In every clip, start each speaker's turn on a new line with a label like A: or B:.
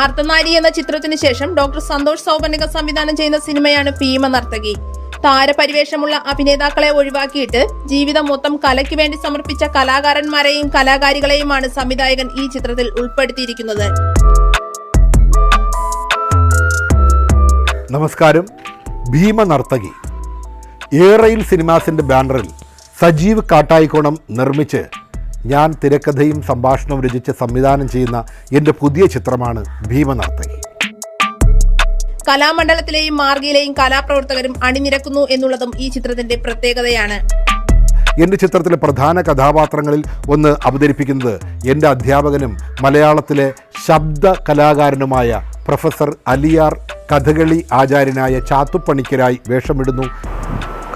A: അർദ്ധനാരി എന്ന ചിത്രത്തിന് ശേഷം ഡോക്ടർ സന്തോഷ് സൗപർണിക സംവിധാനം ചെയ്യുന്ന സിനിമയാണ് ഭീമ നർത്തകി. താരപരിവേഷമുള്ള അഭിനേതാക്കളെ ഒഴിവാക്കിയിട്ട് ജീവിതം മൊത്തം കലയ്ക്ക് വേണ്ടി സമർപ്പിച്ച കലാകാരന്മാരെയും കലാകാരികളെയുമാണ് സംവിധായകൻ ഈ ചിത്രത്തിൽ ഉൾപ്പെടുത്തിയിരിക്കുന്നത്.
B: നമസ്കാരം. ഭീമ നർത്തകി. ഏറയിൽ സിനിമാസിന്റെ ബാനറിൽ സജീവ് കാട്ടായിക്കോണം നിർമ്മിച്ച് ഞാൻ തിരക്കഥയും സംഭാഷണവും രചിച്ച് സംവിധാനം ചെയ്യുന്ന എന്റെ പുതിയ ചിത്രമാണ് ഭീമ നർത്തകി
A: കലാമണ്ഡലത്തിലെയും മാർഗിയിലെയും കലാപ്രവർത്തകരും അണിനിരക്കുന്നു എന്നുള്ളതും ഈ ചിത്രത്തിന്റെ പ്രത്യേകതയാണ്.
B: എന്റെ ചിത്രത്തിലെ പ്രധാന കഥാപാത്രങ്ങളിൽ ഒന്ന് അവതരിപ്പിക്കുന്നത് എന്റെ അധ്യാപകനും മലയാളത്തിലെ ശബ്ദ കലാകാരനുമായ പ്രൊഫസർ അലിയാർ കഥകളി ആചാര്യനായ ചാത്തുപ്പണിക്കരായി വേഷമിടുന്നു.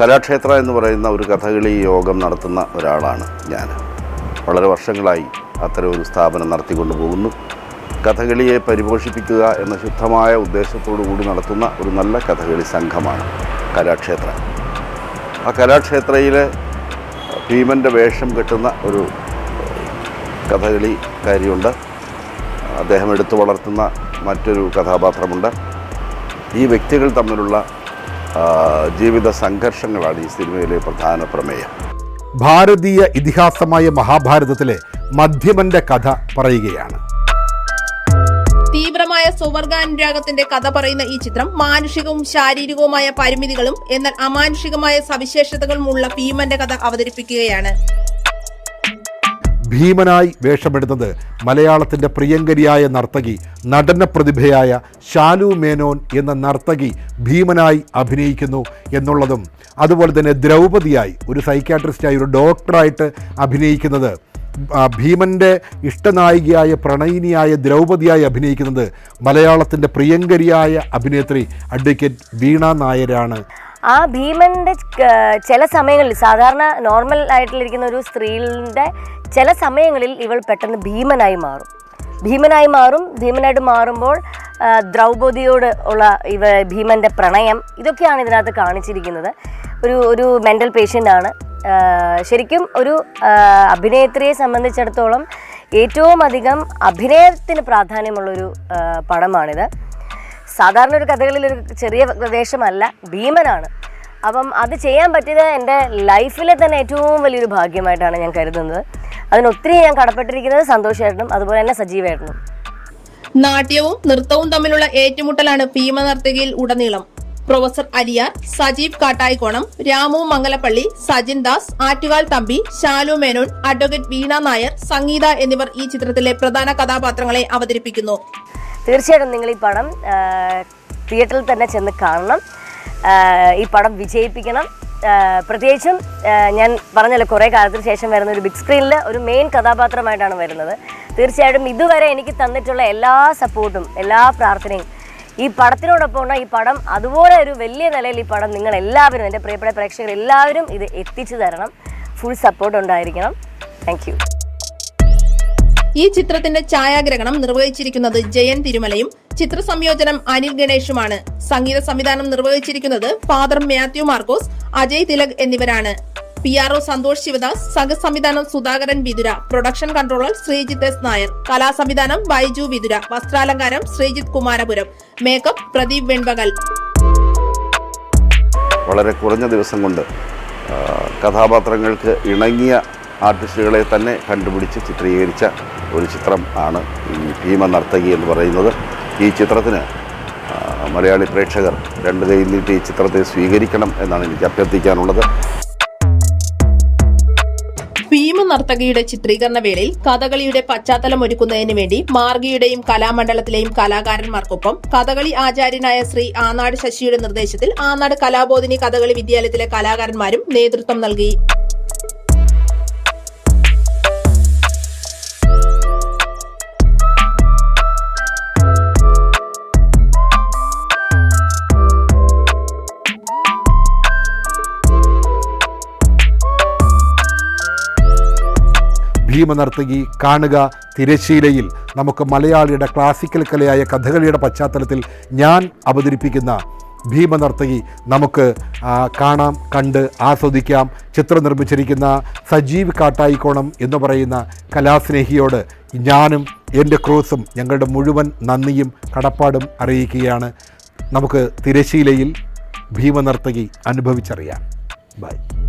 C: കലാക്ഷേത്ര എന്ന് പറയുന്ന ഒരു കഥകളി യോഗം നടത്തുന്ന ഒരാളാണ് ഞാൻ. വളരെ വർഷങ്ങളായി അത്തരം ഒരു സ്ഥാപനം നടത്തിക്കൊണ്ടു പോകുന്നു കഥകളിയെ പരിപോഷിപ്പിക്കുക എന്ന ശുദ്ധമായ ഉദ്ദേശത്തോടു കൂടി നടത്തുന്ന ഒരു നല്ല കഥകളി സംഘമാണ് കലാക്ഷേത്ര. ആ കലാക്ഷേത്രയിൽ ഭീമന്റെ വേഷം കെട്ടുന്ന ഒരു കഥകളി കഥകളിക്കാരിയുണ്ട് അദ്ദേഹം എടുത്തു വളർത്തുന്ന മറ്റൊരു കഥാപാത്രമുണ്ട്. ഈ വ്യക്തികൾ തമ്മിലുള്ള ജീവിത സംഘർഷങ്ങളാണ് ഈ സിനിമയിലെ പ്രധാന പ്രമേയം.
B: ഭാരതീയ ഇതിഹാസമായ മഹാഭാരതത്തിലെ മധ്യമന്റെ കഥ പറയുകയാണ്.
A: തീവ്രമായ സുവർഗാനുരാഗത്തിന്റെ കഥ പറയുന്ന ഈ ചിത്രം മാനുഷികവും ശാരീരികവുമായ പരിമിതികളും എന്നാൽ അമാനുഷികമായ സവിശേഷതകളുമുള്ള ഭീമന്റെ കഥ അവതരിപ്പിക്കുകയാണ്.
B: ഭീമനായി വേഷമെടുത്തത് മലയാളത്തിന്റെ പ്രിയങ്കരിയായ നർത്തകി നടന പ്രതിഭയായ ശാലു മേനോൻ എന്ന നർത്തകി ഭീമനായി അഭിനയിക്കുന്നു എന്നുള്ളതും അതുപോലെ തന്നെ ദ്രൗപതിയായി ഒരു സൈക്കാട്രിസ്റ്റായി ഒരു ഡോക്ടറായിട്ട് അഭിനയിക്കുന്നത് ഭീമന്റെ ഇഷ്ടനായികയായ പ്രണയിനിയായ ദ്രൗപതിയായി അഭിനയിക്കുന്നത് മലയാളത്തിന്റെ പ്രിയങ്കരിയായ അഭിനേത്രി അഡ്വക്കേറ്റ് വീണ നായരാണ്.
D: ആ ഭീമന്റെ ചില സമയങ്ങളിൽ സാധാരണ നോർമൽ ആയിട്ടിരിക്കുന്ന ഒരു സ്ത്രീയുടെ ചില സമയങ്ങളിൽ ഇവൾ പെട്ടെന്ന് ഭീമനായി മാറും. ഭീമനായി മാറും ഭീമനായിട്ട് മാറുമ്പോൾ ദ്രൗപതിയോട് ഉള്ള ഇവ ഭീമന്റെ പ്രണയം ഇതൊക്കെയാണ് ഇതിനകത്ത് കാണിച്ചിരിക്കുന്നത്. ഒരു ഒരു മെന്റൽ പേഷ്യന്റ് ആണ്. ശരിക്കും ഒരു അഭിനേത്രിയെ സംബന്ധിച്ചിടത്തോളം ഏറ്റവും അധികം അഭിനയത്തിന് പ്രാധാന്യമുള്ളൊരു പടമാണിത്. സാധാരണ ഒരു കഥകളിൽ ഒരു ചെറിയ പ്രദേശമല്ല ഭീമനാണ്. അപ്പം അത് ചെയ്യാൻ പറ്റിയത് എന്റെ ലൈഫിലെ തന്നെ ഏറ്റവും വലിയൊരു ഭാഗ്യമായിട്ടാണ് ഞാൻ കരുതുന്നത്. അതിനൊത്തിരി ഞാൻ കടപ്പെട്ടിരിക്കുന്നത് സന്തോഷമായിട്ടും അതുപോലെ തന്നെ സജീവമായിട്ടും
A: നാട്യവും നൃത്തവും തമ്മിലുള്ള ഏറ്റുമുട്ടലാണ് ഭീമ നർത്തകിയിൽ ഉടനീളം. പ്രൊഫസർ അലിയാർ സജീവ് കാട്ടായിക്കോണം രാമു മംഗലപ്പള്ളി സജിൻ ദാസ് ആറ്റുകാൽ തമ്പി ശാലു മേനോൻ അഡ്വക്കേറ്റ് വീണ നായർ സംഗീത എന്നിവർ ഈ ചിത്രത്തിലെ പ്രധാന കഥാപാത്രങ്ങളെ അവതരിപ്പിക്കുന്നു.
D: തീർച്ചയായിട്ടും നിങ്ങൾ ഈ പടം തിയേറ്ററിൽ തന്നെ ചെന്ന് കാണണം. ഈ പടം വിജയിപ്പിക്കണം. പ്രത്യേകിച്ചും ഞാൻ പറഞ്ഞല്ലോ കുറേ കാലത്തിന് ശേഷം വരുന്ന ഒരു ബിഗ് സ്ക്രീനിൽ ഒരു മെയിൻ കഥാപാത്രമായിട്ടാണ് വരുന്നത്. തീർച്ചയായിട്ടും ഇതുവരെ എനിക്ക് തന്നിട്ടുള്ള എല്ലാ സപ്പോർട്ടും എല്ലാ പ്രാർത്ഥനയും ഈ പടത്തിനോടൊപ്പം ഈ പടം അതുപോലെ ഒരു വലിയ നിലയിൽ ഈ പടം നിങ്ങൾ എല്ലാവരും എന്റെ പ്രിയപ്പെട്ട പ്രേക്ഷകർ എല്ലാവരും ഇത് എത്തിച്ചു തരണം. ഫുൾ സപ്പോർട്ട് ഉണ്ടായിരിക്കണം. താങ്ക്
A: ഈ ചിത്രത്തിന്റെ ഛായാഗ്രഹണം നിർവഹിച്ചിരിക്കുന്നത് ജയൻ തിരുമലയും ചിത്ര സംയോജനം അനിൽ ഗണേഷുമാണ്. സംഗീത സംവിധാനം നിർവഹിച്ചിരിക്കുന്നത് ഫാദർ മാത്യു മാർക്കോസ് അജയ് തിലക് എന്നിവരാണ്. P R O Santhosh Sivadas സംഘസംവിധാനം Sudhakaran Vithura production controller Sreejith S Nair കലാസംവിധാനം Baiju Vithura വസ്ത്രാലങ്കാരം ശ്രീജിത്ത് കുമാരപുരം മേക്കപ്പ് പ്രദീപ് വെൺപകൽ.
C: വളരെ കുറഞ്ഞ ദിവസം കൊണ്ട് കഥാപാത്രങ്ങൾക്ക് ഇണങ്ങിയ ആർട്ടിസ്റ്റുകളെ തന്നെ കണ്ടുപിടിച്ച് ചിത്രീകരിച്ച ഒരു ചിത്രം ആണ് ഈ ഭീമ നർത്തകി എന്ന് പറയുന്നത്. ഈ ചിത്രത്തിന് മലയാളി പ്രേക്ഷകർ രണ്ട് കൈ നീട്ടി ഈ ചിത്രത്തെ സ്വീകരിക്കണം എന്നാണ് എനിക്ക് അഭ്യർത്ഥിക്കാനുള്ളത്.
A: ഭീമ നർത്തകിയുടെ ചിത്രീകരണ വേളയിൽ കഥകളിയുടെ പശ്ചാത്തലം ഒരുക്കുന്നതിന് വേണ്ടി മാർഗിയുടെയും കലാമണ്ഡലത്തിലെയും കലാകാരന്മാർക്കൊപ്പം കഥകളി ആചാര്യനായ ശ്രീ ആനാട് ശശിയുടെ നിർദ്ദേശത്തിൽ ആനാട് കലാബോധിനി കഥകളി വിദ്യാലയത്തിലെ കലാകാരന്മാരും നേതൃത്വം നൽകി.
B: ഭീമനർത്തകി കാണുക തിരശീലയിൽ നമുക്ക് മലയാളിയുടെ ക്ലാസിക്കൽ കലയായ കഥകളിയുടെ പശ്ചാത്തലത്തിൽ ഞാൻ അവതരിപ്പിക്കുന്ന ഭീമ നർത്തകി നമുക്ക് കാണാം കണ്ട് ആസ്വദിക്കാം. ചിത്രം നിർമ്മിച്ചിരിക്കുന്ന സജീവ് കാട്ടായിക്കോണം എന്ന് പറയുന്ന കലാസ്നേഹിയോട് ഞാനും എന്റെ ക്രോസും ഞങ്ങളുടെ മുഴുവൻ നന്ദിയും കടപ്പാടും അറിയിക്കുകയാണ്. നമുക്ക് തിരശ്ശീലയിൽ ഭീമ നർത്തകി അനുഭവിച്ചറിയാം. ബൈ.